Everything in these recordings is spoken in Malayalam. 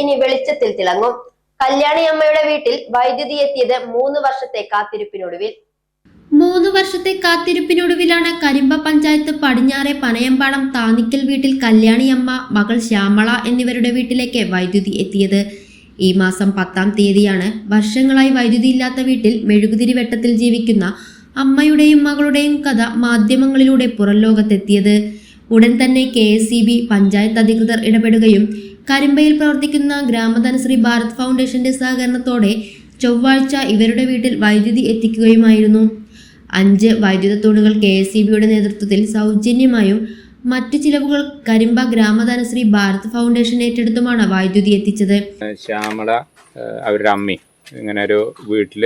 ഇനി വെളിച്ചത്തിൽ തിളങ്ങും. കല്യാണി അമ്മയുടെ വീട്ടിൽ വൈദ്യുതി എത്തിയത് മൂന്ന് വർഷത്തെ കാത്തിരിപ്പിനൊടുവിൽ. മൂന്ന് വർഷത്തെ കാത്തിരിപ്പിനൊടുവിലാണ് കരിമ്പ പഞ്ചായത്ത് പടിഞ്ഞാറെ പനയമ്പാടം താന്നിക്കൽ വീട്ടിൽ കല്യാണിയമ്മ മകൾ ശ്യാമള എന്നിവരുടെ വീട്ടിലേക്ക് വൈദ്യുതി എത്തിയത്. ഈ മാസം പത്താം തീയതിയാണ് വർഷങ്ങളായി വൈദ്യുതി ഇല്ലാത്ത വീട്ടിൽ മെഴുകുതിരി വെട്ടത്തിൽ ജീവിക്കുന്ന അമ്മയുടെയും മകളുടെയും കഥ മാധ്യമങ്ങളിലൂടെ പുറം ലോകത്തെത്തിയത്. ഉടൻ തന്നെ കെ പഞ്ചായത്ത് അധികൃതർ ഇടപെടുകയും കരിമ്പയിൽ പ്രവർത്തിക്കുന്ന ഗ്രാമധനശ്രീ ഭാരത് ഫൗണ്ടേഷന്റെ സഹകരണത്തോടെ ചൊവ്വാഴ്ച ഇവരുടെ വീട്ടിൽ വൈദ്യുതി എത്തിക്കുകയുമായിരുന്നു. അഞ്ച് വൈദ്യുത തൂണുകൾ കെ എസ് സി ബിയുടെ നേതൃത്വത്തിൽ സൗജന്യമായും മറ്റു ചിലവുകൾ കരിമ്പ ഗ്രാമധനശ്രീ ഭാരത് ഫൗണ്ടേഷൻ ഏറ്റെടുത്തുമാണ് വൈദ്യുതി എത്തിച്ചത്. ശ്യാമള അവരുടെ അമ്മി ഇങ്ങനെ ഒരു വീട്ടിൽ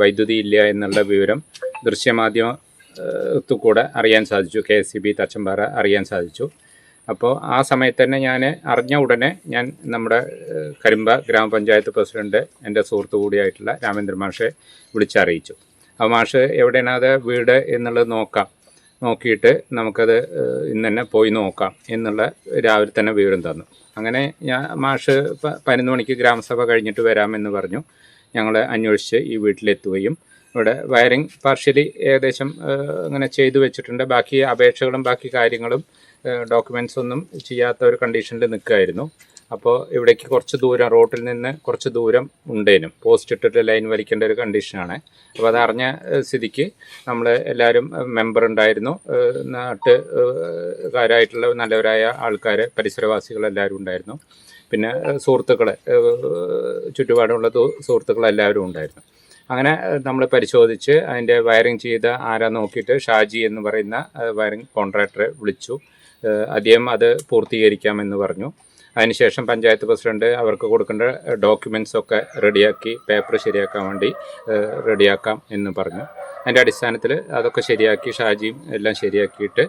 വൈദ്യുതി ഇല്ല എന്നുള്ള വിവരം ദൃശ്യമാധ്യമത്തിൽ കൂടെ അറിയാൻ സാധിച്ചു. K S C B Thachampara അറിയാൻ സാധിച്ചു. അപ്പോൾ ആ സമയത്ത് തന്നെ ഞാൻ അറിഞ്ഞ ഉടനെ ഞാൻ നമ്മുടെ കരിമ്പ ഗ്രാമപഞ്ചായത്ത് പ്രസിഡന്റ് എന്റെ സുഹൃത്തു കൂടിയായിട്ടുള്ള രാമേന്ദ്ര മാഷെ വിളിച്ചറിയിച്ചു. ആ മാഷ് എവിടെയാണ് അത് വീട് എന്നുള്ളത് നോക്കാം. നോക്കിയിട്ട് നമുക്കത് ഇന്ന് തന്നെ പോയി നോക്കാം എന്നുള്ള രാവിലെ തന്നെ വിവരം തന്നു. അങ്ങനെ ഞാൻ മാഷ് പതിനൊന്ന് മണിക്ക് ഗ്രാമസഭ കഴിഞ്ഞിട്ട് വരാമെന്ന് പറഞ്ഞു. ഞങ്ങൾ അന്വേഷിച്ച് ഈ വീട്ടിലെത്തുകയും ഇവിടെ വയറിംഗ് പാർഷ്യലി ഏകദേശം അങ്ങനെ ചെയ്തു വെച്ചിട്ടുണ്ട്. ബാക്കി അപേക്ഷകളും ബാക്കി കാര്യങ്ങളും ഡോക്യുമെന്റ്സ് ഒന്നും ചെയ്യാത്ത ഒരു കണ്ടീഷനിൽ നിൽക്കുകയായിരുന്നു. അപ്പോൾ ഇവിടേക്ക് കുറച്ച് ദൂരം റോട്ടിൽ നിന്ന് കുറച്ച് ദൂരം ഉണ്ടേനും. പോസ്റ്റ് ഇട്ടിട്ട് ലൈൻ വലിക്കേണ്ട ഒരു കണ്ടീഷനാണ് അപ്പോൾ അതറിഞ്ഞ സ്ഥിതിക്ക് നമ്മൾ എല്ലാവരും മെമ്പർ ഉണ്ടായിരുന്നു. നാട്ടുകാരായിട്ടുള്ള നാട്ട് നല്ലവരായ ആൾക്കാർ പരിസരവാസികളെല്ലാവരും ഉണ്ടായിരുന്നു. പിന്നെ സുഹൃത്തുക്കൾ ചുറ്റുപാടുമുള്ള സുഹൃത്തുക്കളെല്ലാവരും ഉണ്ടായിരുന്നു. അങ്ങനെ നമ്മൾ പരിശോധിച്ച് അതിന്റെ വയറിംഗ് ചെയ്ത ആരാ നോക്കിയിട്ട് ഷാജി എന്ന് പറയുന്ന വയറിംഗ് കോൺട്രാക്ടറെ വിളിച്ചു. അദ്ദേഹം അത് പൂർത്തീകരിക്കാമെന്ന് പറഞ്ഞു. അതിനുശേഷം പഞ്ചായത്ത് പ്രസിഡന്റ് അവർക്ക് കൊടുക്കേണ്ട ഡോക്യുമെന്റ്സ് ഒക്കെ റെഡിയാക്കി പേപ്പർ ശരിയാക്കാൻ വേണ്ടി റെഡിയാക്കാം എന്ന് പറഞ്ഞു. അതിന്റെ അടിസ്ഥാനത്തിൽ അതൊക്കെ ശരിയാക്കി ഷാജിയും എല്ലാം ശരിയാക്കിയിട്ട്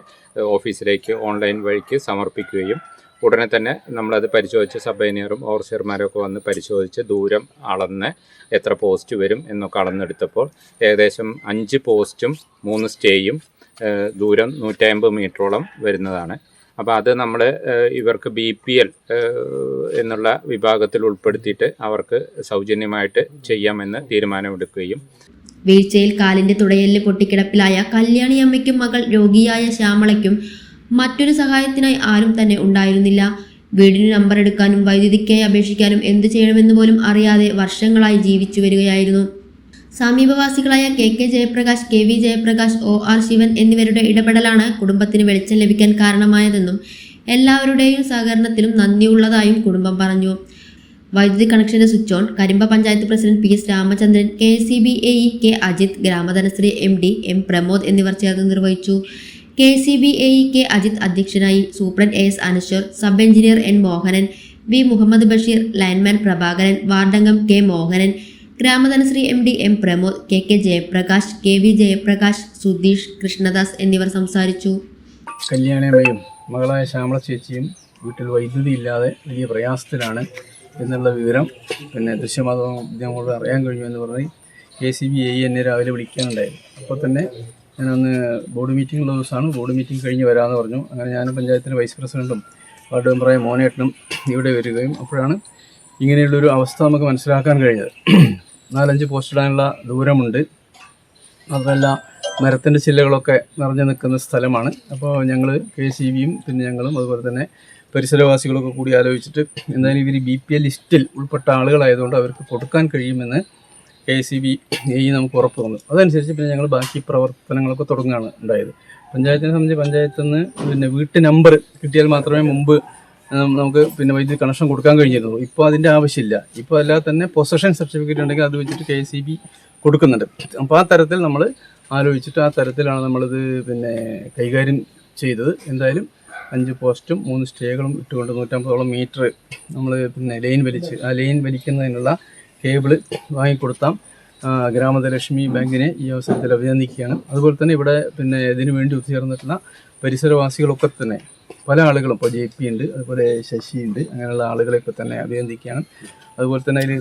ഓഫീസിലേക്ക് ഓൺലൈൻ വഴിക്ക് സമർപ്പിക്കുകയും ഉടനെ തന്നെ നമ്മളത് പരിശോധിച്ച് സബ് എഞ്ചിനീയറും ഓവർസിയർമാരും ഒക്കെ വന്ന് പരിശോധിച്ച് ദൂരം അളന്ന് എത്ര പോസ്റ്റ് വരും എന്നൊക്കെ അളന്നെടുത്തപ്പോൾ ഏകദേശം അഞ്ച് പോസ്റ്റും മൂന്ന് സ്റ്റേയും ദൂരം നൂറ്റമ്പത് മീറ്ററോളം വരുന്നതാണ്. അപ്പോൾ അത് നമ്മൾ ഇവർക്ക് ബി പി എൽ എന്നുള്ള വിഭാഗത്തിൽ ഉൾപ്പെടുത്തിയിട്ട് അവർക്ക് സൗജന്യമായിട്ട് ചെയ്യാമെന്ന് തീരുമാനമെടുക്കുകയും. വീഴ്ചയിൽ കാലിന്റെ തുടയലിൽ പൊട്ടിക്കിടപ്പിലായ കല്യാണി അമ്മയ്ക്കും മകൾ രോഗിയായ ശ്യാമളയ്ക്കും മറ്റൊരു സഹായത്തിനായി ആരും തന്നെ ഉണ്ടായിരുന്നില്ല. വീടിന് നമ്പർ എടുക്കാനും വൈദ്യുതിക്കായി അപേക്ഷിക്കാനും എന്തു ചെയ്യണമെന്ന് പോലും അറിയാതെ വർഷങ്ങളായി ജീവിച്ചു വരികയായിരുന്നു. സമീപവാസികളായ K K Jayaprakash K V Jayaprakash O R Sivan എന്നിവരുടെ ഇടപെടലാണ് കുടുംബത്തിന് വെളിച്ചം ലഭിക്കാൻ കാരണമായതെന്നും എല്ലാവരുടെയും സഹകരണത്തിലും നന്ദിയുള്ളതായും കുടുംബം പറഞ്ഞു. വൈദ്യുതി കണക്ഷന്റെ switch on. Karimba panchayat president P S Ramachandran K C B A E K Ajith Gramadhanasree M D M Pramod എന്നിവർ ചേർന്ന് നിർവഹിച്ചു. K C B A K Ajith അധ്യക്ഷനായി superintendent A S Anaswar sub engineer N Mohanan V Muhammad Basheer lineman Prabhakaran വാർഡംഗം K Mohanan Gramadhanasree M D M Pramod K K Jayaprakash K V Jayaprakash Sudheesh Krishnadas എന്നിവർ സംസാരിച്ചു. കല്യാണയമ്മയും മകളായ ശ്യാമള ചേച്ചിയും വീട്ടിൽ വൈദ്യുതി ഇല്ലാതെ വലിയ പ്രയാസത്തിലാണ് എന്നുള്ള വിവരം പിന്നെ ദൃശ്യമാധ്യമങ്ങളോട് അറിയാൻ കഴിഞ്ഞു എന്ന് പറഞ്ഞ് കെ സി ബി ഐ എന്നെ രാവിലെ വിളിക്കാനുണ്ടായിരുന്നു. അപ്പോൾ തന്നെ ഞാനന്ന് ബോർഡ് മീറ്റിംഗ് ഉള്ള ദിവസമാണ്. ബോർഡ് മീറ്റിംഗ് കഴിഞ്ഞ് വരാമെന്ന് പറഞ്ഞു. അങ്ങനെ ഞാൻ പഞ്ചായത്തിന്റെ വൈസ് പ്രസിഡന്റും വാർഡ് മെമ്പറായ മോനേട്ടനും ഇവിടെ വരികയും അപ്പോഴാണ് ഇങ്ങനെയുള്ളൊരു അവസ്ഥ നമുക്ക് മനസ്സിലാക്കാൻ കഴിഞ്ഞത്. നാലഞ്ച് പോസ്റ്റ് ഇടാനുള്ള ദൂരമുണ്ട്. അതല്ല മരത്തിന്റെ ചില്ലകളൊക്കെ നിറഞ്ഞു നിൽക്കുന്ന സ്ഥലമാണ്. അപ്പോൾ ഞങ്ങൾ കെ സി ബിയും പിന്നെ ഞങ്ങളും അതുപോലെ തന്നെ പരിസരവാസികളൊക്കെ കൂടി ആലോചിച്ചിട്ട് എന്തായാലും ഇവർ ബി പി എൽ ലിസ്റ്റിൽ ഉൾപ്പെട്ട ആളുകളായതുകൊണ്ട് അവർക്ക് കൊടുക്കാൻ കഴിയുമെന്ന് കെ സി ബി ഈ നമുക്ക് ഉറപ്പ് തന്നു. അതനുസരിച്ച് പിന്നെ ഞങ്ങൾ ബാക്കി പ്രവർത്തനങ്ങളൊക്കെ തുടങ്ങുകയാണ് ഉണ്ടായത്. പഞ്ചായത്തിനെ സംബന്ധിച്ച് പഞ്ചായത്തിൽ നിന്ന് പിന്നെ വീട്ട് നമ്പർ കിട്ടിയാൽ മാത്രമേ മുമ്പ് നമുക്ക് പിന്നെ വൈദ്യുതി കണക്ഷൻ കൊടുക്കാൻ കഴിഞ്ഞിരുന്നു ഇപ്പോൾ അതിന്റെ ആവശ്യമില്ല. ഇപ്പോൾ അല്ലാതെ തന്നെ പൊസഷൻ സർട്ടിഫിക്കറ്റ് ഉണ്ടെങ്കിൽ അത് വെച്ചിട്ട് കെ സി ബി കൊടുക്കുന്നുണ്ട്. അപ്പോൾ ആ തരത്തിൽ നമ്മൾ ആലോചിച്ചിട്ട് ആ തരത്തിലാണ് നമ്മളിത് പിന്നെ കൈകാര്യം ചെയ്തത്. എന്തായാലും അഞ്ച് പോസ്റ്റും മൂന്ന് സ്റ്റേകളും ഇട്ടുകൊണ്ട് നൂറ്റമ്പതോളം മീറ്റർ നമ്മൾ പിന്നെ ലൈൻ വലിച്ച് ആ ലൈൻ വലിക്കുന്നതിനുള്ള കേബിൾ വാങ്ങിക്കൊടുത്താം. ഗ്രാമധനലക്ഷ്മി ബാങ്കിനെ ഈ അവസരത്തിൽ അഭിനന്ദിക്കുകയാണ്. അതുപോലെ തന്നെ ഇവിടെ പിന്നെ ഇതിനു വേണ്ടി ഒത്തുചേർന്നിട്ടുള്ള പരിസരവാസികളൊക്കെ തന്നെ പല ആളുകളും ഇപ്പോൾ ജെ പി ഉണ്ട് അതുപോലെ ശശി ഉണ്ട് അങ്ങനെയുള്ള ആളുകളെയൊക്കെ തന്നെ അഭിനന്ദിക്കുകയാണ്. അതുപോലെ തന്നെ അതിൽ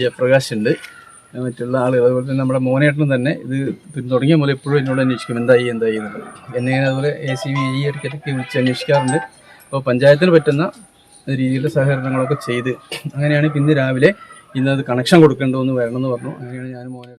ജയപ്രകാശ് ഉണ്ട് മറ്റുള്ള ആളുകൾ. അതുപോലെ തന്നെ നമ്മുടെ മോനേട്ടനും തന്നെ ഇത് തുടങ്ങിയ മുതൽ എപ്പോഴും എന്നോട് അന്വേഷിക്കും എന്തായി എന്തായി എന്നുള്ളത് എന്നെ അതുപോലെ എ സി ബി ഈ ഇടയ്ക്കിടയ്ക്ക് വിളിച്ച് അന്വേഷിക്കാറുണ്ട്. അപ്പോൾ പഞ്ചായത്തിന് പറ്റുന്ന രീതിയിലുള്ള സഹകരണങ്ങളൊക്കെ ചെയ്ത് അങ്ങനെയാണ് ഇന്ന് രാവിലെ ഇന്നത് കണക്ഷൻ കൊടുക്കേണ്ടതെന്ന് വരണമെന്ന് പറഞ്ഞു. അങ്ങനെയാണ് ഞാൻ മോനെ